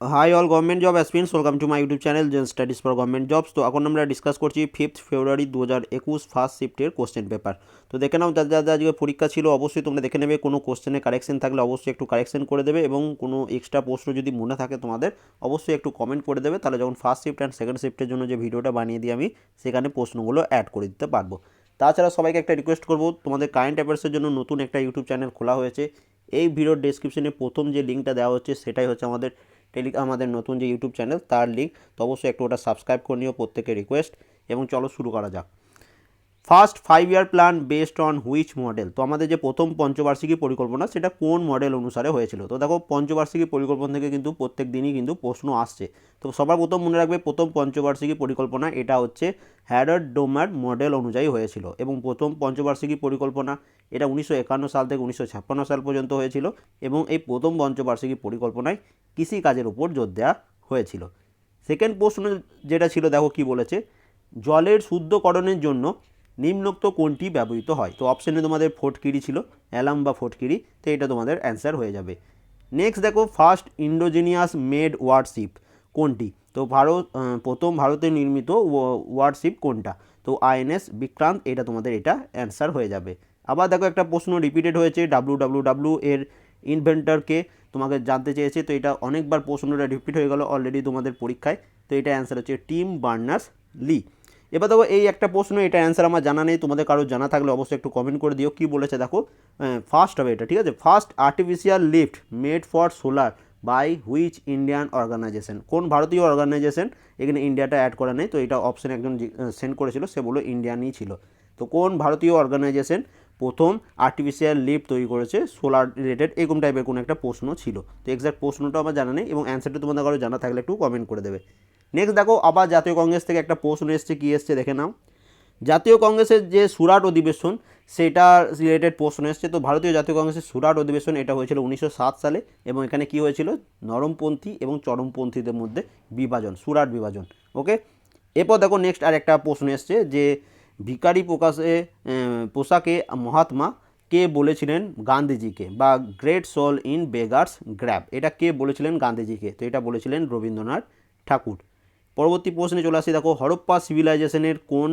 Hi all government job aspirants welcome to my YouTube channel Zen studies for government jobs তো এখন আমরা discuss করছি fifth ফেব্রুয়ারি দু হাজার একুশ ফার্স্ট শিফটের কোশ্চেন পেপার তো দেখে নাও, যাদের যাদের আজকে পরীক্ষা ছিল, অবশ্যই তোমরা দেখে নেবে, কোনো কোশ্চেনে কারেকশন থাকলে অবশ্যই একটু কারেকশন করে দেবে এবং কোনো এক্সট্রা প্রশ্ন যদি মনে থাকে তোমাদের, অবশ্যই একটু কমেন্ট করে দেবে। তাহলে যখন ফার্স্ট শিফট অ্যান্ড সেকেন্ড শিফটের জন্য যে ভিডিওটা বানিয়ে দিই আমি সেখানে প্রশ্নগুলো অ্যাড করে দিতে পারব। তাছাড়া সবাইকে একটা রিকোয়েস্ট করব, তোমাদের কারেন্ট অ্যাফেয়ার্সের জন্য নতুন একটা ইউটিউব চ্যানেল খোলা হয়েছে। এই ভিডিওর ডেসক্রিপশনে প্রথম যে লিঙ্কটা দেওয়া হচ্ছে, সেটাই হচ্ছে আমাদের টেলি আমাদের নতুন যে ইউটিউব চ্যানেল, তার লিঙ্ক তো অবশ্যই একটু ওটা সাবস্ক্রাইব করে নিও প্রত্যেকের রিকোয়েস্ট এবং চলো শুরু করা যাক। First five year plan based on which model তো আমাদের যে প্রথম পঞ্চবার্ষিকী পরিকল্পনা, সেটা কোন মডেল অনুসারে হয়েছিল? তো দেখো, পঞ্চবার্ষিকী পরিকল্পনা থেকে কিন্তু প্রত্যেক দিনই কিন্তু প্রশ্ন আসছে। তো সবার প্রথম মনে রাখবে, প্রথম পঞ্চবার্ষিকী পরিকল্পনা এটা হচ্ছে হ্যারড ডোমার মডেল অনুযায়ী হয়েছিল এবং প্রথম পঞ্চবার্ষিকী পরিকল্পনা এটা উনিশশো একান্ন সাল থেকে উনিশশো ছাপ্পান্ন সাল পর্যন্ত হয়েছিল এবং এই প্রথম পঞ্চবার্ষিকী পরিকল্পনায় কৃষিকাজের উপর জোর দেওয়া হয়েছিল। সেকেন্ড প্রশ্ন যেটা ছিল, দেখো কি বলেছে? জলের শুদ্ধকরণের জন্য নিম্নোক্ত কোনটি ব্যবহৃত হয়? তো অপশানে তোমাদের ফোটকিরি ছিল অ্যালাম বা ফোটকিরি, তো এটা তোমাদের অ্যান্সার হয়ে যাবে। নেক্সট দেখো ফার্স্ট ইন্ডোজিনিয়াস মেড ওয়ার্ডশিপ কোনটি? তো ভারত প্রথম ভারতে নির্মিত ওয়ার্ডশিপ কোনটা? তো আইএনএস বিক্রান্ত, এটা তোমাদের এটা অ্যান্সার হয়ে যাবে। আবার দেখো একটা প্রশ্ন রিপিটেড হয়েছে ডাব্লু ডাব্লু ডাব্লু এর ইনভেন্টারকে তোমাকে জানতে চেয়েছে, তো এটা অনেকবার প্রশ্নটা রিপিট হয়ে গেল অলরেডি তোমাদের পরীক্ষায়, তো এটা অ্যান্সার হচ্ছে টিম বার্নার্স লি এবার দেখো এই একটা প্রশ্ন, এটা অ্যান্সার আমার জানা নেই, তোমাদের কারও জানা থাকলে অবশ্যই একটু কমেন্ট করে দিও, কি বলেছে দেখো ফার্স্ট হবে এটা, ঠিক আছে? First artificial lift made for solar by which Indian organization কোন ভারতীয় অর্গানাইজেশন এখানে ইন্ডিয়াটা অ্যাড করা নেই, তো এটা অপশন একজন সেন্ড করেছিল, সে বলল ইন্ডিয়ানই ছিল। তো কোন ভারতীয় অর্গানাইজেশন প্রথম আর্টিফিশিয়াল লিপ তৈরি করেছে সোলার রিলেটেড এরকম টাইপের কোনো একটা প্রশ্ন ছিল। তো এক্সাক্ট প্রশ্নটা আমার জানা নেই এবং অ্যান্সারটা তোমাদের কারও জানা থাকলে একটু কমেন্ট করে দেবে। নেক্সট দেখো, আবার জাতীয় কংগ্রেস থেকে একটা প্রশ্ন এসছে, কী এসছে দেখে নাও। জাতীয় কংগ্রেসের যে সুরাট অধিবেশন, সেটা রিলেটেড প্রশ্ন এসছে। তো ভারতীয় জাতীয় কংগ্রেসের সুরাট অধিবেশন, এটা হয়েছিল উনিশশো সাত সালে এবং এখানে কি হয়েছিল? নরমপন্থী এবং চরমপন্থীদের মধ্যে বিভাজন, সুরাট বিভাজন। ওকে এরপর দেখো নেক্সট আর একটা প্রশ্ন এসছে যে ভিকারি প্রকাশে পোশাকে মহাত্মা কে বলেছিলেন গান্ধীজিকে বা great soul in beggar's garb. এটা কে বলেছিলেন গান্ধীজিকে? তো এটা বলেছিলেন রবীন্দ্রনাথ ঠাকুর। পরবর্তী প্রশ্নে চলে আসি, দেখো, হরপ্পা সিভিলাইজেশনের কোন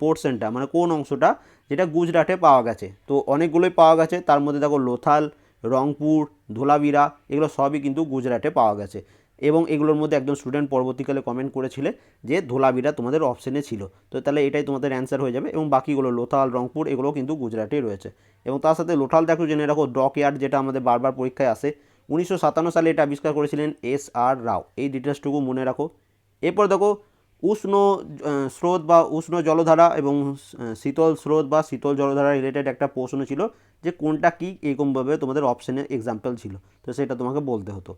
পোর্শনটা মানে কোন অংশটা যেটা গুজরাটে পাওয়া গেছে? তো অনেকগুলোই পাওয়া গেছে, তার মধ্যে দেখো, লোথাল, রংপুর ধোলাবিরা এগুলো সবই কিন্তু গুজরাটে পাওয়া গেছে। এবং এগুলোর মধ্যে একজন স্টুডেন্ট পরবর্তীকালে কমেন্ট করেছিলে যে ধোলাবিরা তোমাদের অপশনে ছিল। তো তাহলে এটাই তোমাদের অ্যান্সার হয়ে যাবে এবং বাকিগুলো লোথাল, রংপুর এগুলো কিন্তু গুজরাটেই রয়েছে। এবং তার সাথে লোথাল দেখো, জেনে রাখো ডক ইয়ার্ড যেটা আমাদের বারবার পরীক্ষায় আসে, উনিশশো সাতান্ন সালে এটা আবিষ্কার করেছিলেন এস আর রাও। এই ডিটেলসটুকু মনে রাখো। এরপর দেখো, উষ্ণ স্রোত বা উষ্ণ জলধারা এবং শীতল স্রোত বা শীতল জলধারা রিলেটেড একটা প্রশ্ন ছিল যে কোনটা কী এরকমভাবে তোমাদের অপশানে এক্সাম্পল ছিল। তো সেটা তোমাকে বলতে হতো।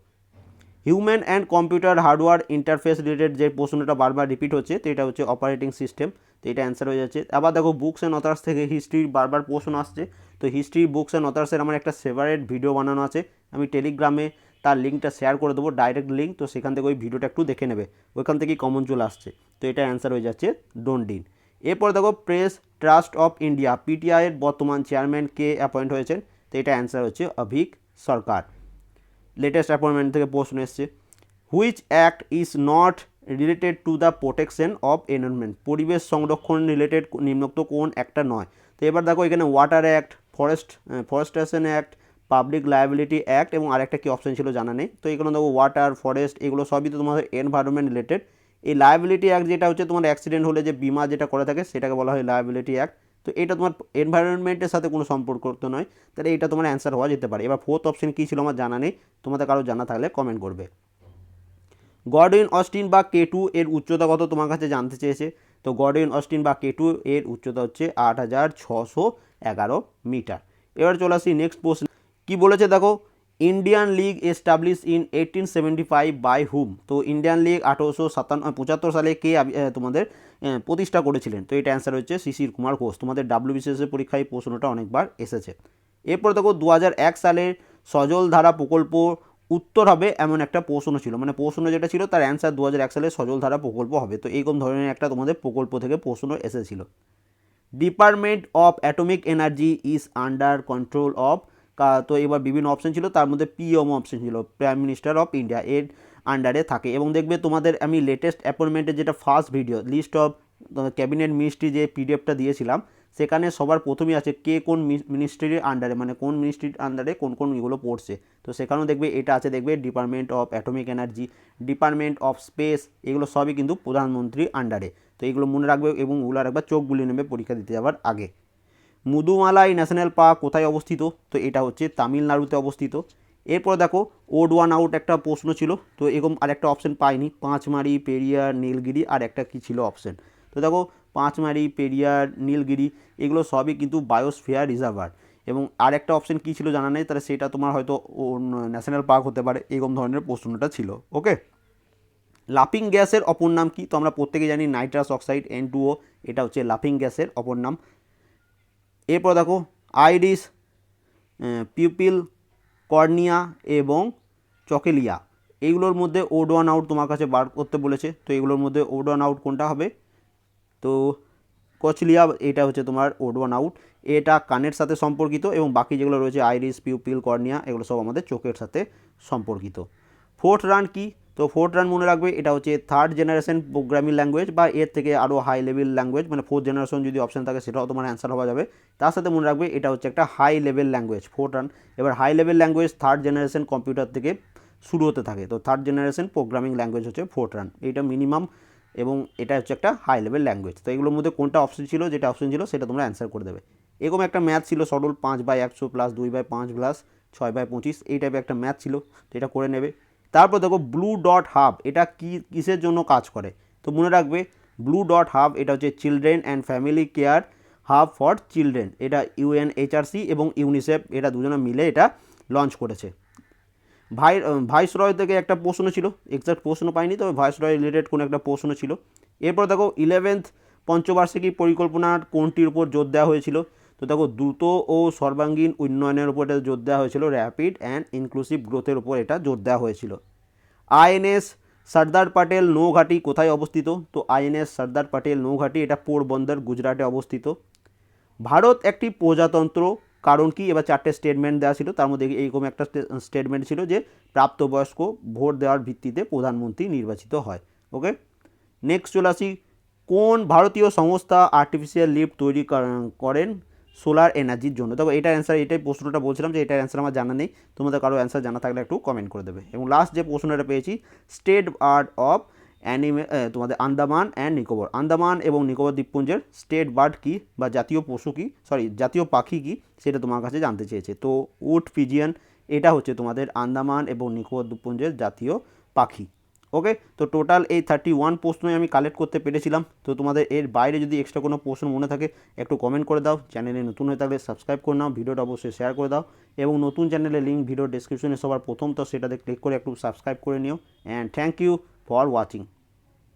Human and computer hardware interface related যে প্রশ্নটা বারবার রিপিট হচ্ছে, তো এটা হচ্ছে অপারেটিং সিস্টেম, তো এটা অ্যান্সার হয়ে যাচ্ছে। আবার দেখো বুকস অ্যান্ড অথার্স থেকে হিস্ট্রির বারবার প্রশ্ন আসছে, তো হিস্ট্রি, বুকস অ্যান্ড অথার্সের আমার একটা সেপারেট ভিডিও বানানো আছে। আমি টেলিগ্রামে তার লিঙ্কটা শেয়ার করে দেবো ডাইরেক্ট লিঙ্ক তো সেখান থেকে ওই ভিডিওটা একটু দেখে নেবে। ওইখান থেকেই কমন চলে আসছে, তো এটা অ্যান্সার হয়ে যাচ্ছে ডোন্ডিন এরপর দেখো প্রেস ট্রাস্ট অফ ইন্ডিয়া পিটিআইয়ের বর্তমান চেয়ারম্যান কে অ্যাপয়েন্ট হয়েছেন, তো এটা অ্যান্সার হচ্ছে অভিক সরকার। লেটেস্ট অ্যাপয়েন্টমেন্ট থেকে প্রশ্ন এসছে which act is not related to the protection of environment পরিবেশ সংরক্ষণ রিলেটেড নিম্নোক্ত কোন একটা নয়? তো এবার দেখো এখানে water act forest forestation act public liability act এবং আরেকটা কি অপশন ছিল জানা নেই। তো এগুলো দেখো ওয়াটার ফরেস্ট এগুলো সবই তো তোমাদের এনভায়রনমেন্ট রিলেটেড এই লায়াবিলিটি অ্যাক্ট যেটা হচ্ছে তোমার অ্যাক্সিডেন্ট হলে যে বিমা যেটা করে থাকে সেটাকে বলা হয় লায়াবিলিটি অ্যাক্ট তো এটা তোমার এনভায়রনমেন্টের সাথে কোনো সম্পর্ক তো নয়। তাহলে এটা তোমার অ্যান্সার হওয়া যেতে পারে। এবার ফোর্থ অপশন কী ছিল আমার জানা নেই। তোমাদের কারও জানা থাকলে কমেন্ট করবে। গডউইন অস্টিন বা কে টু এর উচ্চতা কত তোমার কাছে জানতে চেয়েছে? তো গডউইন অস্টিন বা কে টু এর উচ্চতা হচ্ছে আট হাজার ছশো এগারো মিটার। এবার চলে আসি নেক্সট প্রশ্ন। কী বলেছে দেখো? Indian league establish in eighteen seventy five by hmm তো ইন্ডিয়ান লিগ আঠেরোশো সাতান্ন, পঁচাত্তর সালে কে তোমাদের প্রতিষ্ঠা করেছিলেন? তো এটা অ্যান্সার হচ্ছে শিশির কুমার ঘোষ। তোমাদের ডাব্লিউ বিসিএসের পরীক্ষায় প্রশ্নটা অনেকবার এসেছে। এরপর দেখো দু এক সালের সজল ধারা প্রকল্প উত্তর হবে এমন একটা প্রশ্ন ছিল। মানে প্রশ্ন যেটা ছিল, তার অ্যান্সার দু হাজার এক সালে সজল ধারা প্রকল্প হবে। তো এইরকম ধরনের একটা তোমাদের প্রকল্প থেকে প্রশ্ন এসেছিল। Department of atomic energy is under control of তো এবার বিভিন্ন অপশন ছিল, তার মধ্যে পিএমও অপশন ছিল প্রাইম মিনিস্টার অফ ইন্ডিয়া এর আন্ডারে থাকে। এবং দেখবে তোমাদের আমি লেটেস্ট অ্যাপয়েন্টমেন্টের যেটা first video list of cabinet ministry যে পিডিএফটা দিয়েছিলাম, সেখানে সবার প্রথমেই আছে কে কোন মিনিস্ট্রির আন্ডারে মানে কোন মিনিস্ট্রির আন্ডারে কোন কোন এগুলো পড়ছে। তো সেখানেও দেখবে এটা আছে, দেখবে department of atomic energy department of space এগুলো সবই কিন্তু প্রধানমন্ত্রীর আন্ডারে তো এগুলো মনে রাখবে এবং ওগুলো একবার চোখ বুলিয়ে নেবে পরীক্ষা দিতে যাওয়ার আগে। মুদুমালাই ন্যাশনাল পার্ক কোথায় অবস্থিত? তো এটা হচ্ছে তামিলনাড়ুতে অবস্থিত। এরপর দেখো ওড ওয়ান আউট একটা প্রশ্ন ছিল, তো এরকম আরেকটা অপশন পাইনি। পাঁচমারি পেরিয়ার নীলগিরি আর একটা কি ছিল অপশন তো দেখো, পাঁচমারি পেরিয়ার নীলগিরি, এগুলো সবই কিন্তু বায়োস্ফিয়ার রিজার্ভার এবং আর একটা অপশন কী ছিল জানা নেই, তাহলে সেটা তোমার হয়তো ন্যাশনাল পার্ক হতে পারে, এরকম ধরনের প্রশ্নটা ছিল ওকে লাফিং গ্যাসের অপর নাম কি? তো আমরা প্রত্যেকে জানি নাইট্রাস অক্সাইড এন এটা হচ্ছে লাফিং গ্যাসের অপর নাম। এরপর দেখো, আইরিস পিউপিল, কর্নিয়া এবং চকেলিয়া। এইগুলোর মধ্যে ওড ওয়ান আউট তোমার কাছে বার করতে বলেছে। তো এগুলোর মধ্যে ওড ওয়ান আউট কোনটা হবে? তো কচলিয়া, এটা হচ্ছে তোমার ওড ওয়ান আউট এটা কানের সাথে সম্পর্কিত এবং বাকি যেগুলো রয়েছে, আইরিস, পিউপিল, কর্নিয়া, এগুলো সব আমাদের চোখের সাথে সম্পর্কিত। ফোর্থ রান কি? তো ফোর্থ রান মনে রাখবে, এটা হচ্ছে থার্ড জেনারেশন প্রোগ্রামিং ল্যাঙ্গুয়েজ বা এর থেকে আরও হাই লেভেল ল্যাঙ্গুয়েজ মানে ফোর্থ জেনারেশন যদি অপশন থাকে সেটাও তোমার অ্যান্সার হওয়া যাবে। তার সাথে মনে রাখবে, এটা হচ্ছে একটা high level language fourth run এবার high level language third generation computer থেকে শুরু হতে থাকে, তো থার্ড জেনারেশন প্রোগ্রামিং ল্যাঙ্গুয়েজ হচ্ছে ফোর্থ রান এইটা মিনিমাম এবং এটা হচ্ছে একটা হাই লেভেল ল্যাঙ্গুয়েজ তো এগুলোর মধ্যে কোনটা অপশন ছিল, যেটা অপশন ছিল, সেটা তোমরা অ্যান্সার করে দেবে। এরকম একটা ম্যাথ ছিল সরল, পাঁচ বাই একশো প্লাস দুই বাই পাঁচ প্লাস ছয় বাই পঁচিশ, এই টাইপের একটা ম্যাথ ছিল তো এটা করে নেবে। তারপর দেখো ব্লু ডট হাব এটা কি, কিসের জন্য কাজ করে? তো মনে রাখবে ব্লু ডট হাব এটা হচ্ছে children and family care hub for children এটা ইউএনএইচআরসি এবং ইউনিসেফ এটা দুজনে মিলে এটা লঞ্চ করেছে। ভাই ভাইসরয় থেকে একটা প্রশ্ন ছিল এক্সাক্ট প্রশ্ন পাইনি, তবে ভাইসরয় রিলেটেড কোনো একটা প্রশ্ন ছিল। এরপর দেখো ইলেভেন্থ পঞ্চবার্ষিকী পরিকল্পনার কোনটির উপর জোর দেওয়া হয়েছিল? তো দেখো, দ্রুত ও সর্বাঙ্গীন উন্নয়নের উপর এটা জোর দেওয়া হয়েছিল র্যাপিড অ্যান্ড ইনক্লুসিভ গ্রোথের উপর এটা জোর দেওয়া হয়েছিল। আইএনএস সর্দার প্যাটেল নৌঘাটি কোথায় অবস্থিত? তো আইএনএস সর্দার প্যাটেল নৌঘাটি এটা পোরবন্দর গুজরাটে অবস্থিত। ভারত একটি প্রজাতন্ত্র, কারণ কি? এবার চারটে স্টেটমেন্ট দেওয়া ছিল, তার মধ্যে এইরকম একটা স্টেটমেন্ট ছিল যে প্রাপ্তবয়স্ক ভোট দেওয়ার ভিত্তিতে প্রধানমন্ত্রী নির্বাচিত হয় ওকে নেক্সট চলে আসি, কোন ভারতীয় সংস্থা আর্টিফিশিয়াল লিফট তৈরি কর- করেন? সোলার এনার্জির জন্য। তবে এটার অ্যান্সার এটাই প্রশ্নটা বলছিলাম যে এটার অ্যান্সার আমার জানা নেই। তোমাদের কারও অ্যান্সার জানা থাকলে একটু কমেন্ট করে দেবে। এবং লাস্ট যে প্রশ্নটা পেয়েছি স্টেট বার্ড অফ অ্যানিমে তোমাদের আন্দামান অ্যান্ড নিকোবর। আন্দামান এবং নিকোবর দ্বীপপুঞ্জের স্টেট বার্ড কী বা জাতীয় পশু কী? সরি জাতীয় পাখি কী? সেটা তোমার কাছে জানতে চেয়েছে। তো উট পিজিয়ান এটা হচ্ছে তোমাদের আন্দামান এবং নিকোবর দ্বীপপুঞ্জের জাতীয় পাখি। ওকে তো টোটাল এই থার্টি ওয়ান প্রশ্নই আমি কালেক্ট করতে পেরেছিলাম। তো তোমাদের এর বাইরে যদি এক্সট্রা কোনো প্রশ্ন মনে থাকে, একটু কমেন্ট করে দাও। চ্যানেলে নতুন হয়ে থাকলে সাবস্ক্রাইব করে নাও, ভিডিওটা অবশ্যই শেয়ার করে দাও। এবং নতুন চ্যানেলের লিঙ্ক ভিডিও ডিসক্রিপশনে সবার প্রথম, তো সেটাতে ক্লিক করে একটু সাবস্ক্রাইব করে নিও। And thank you for watching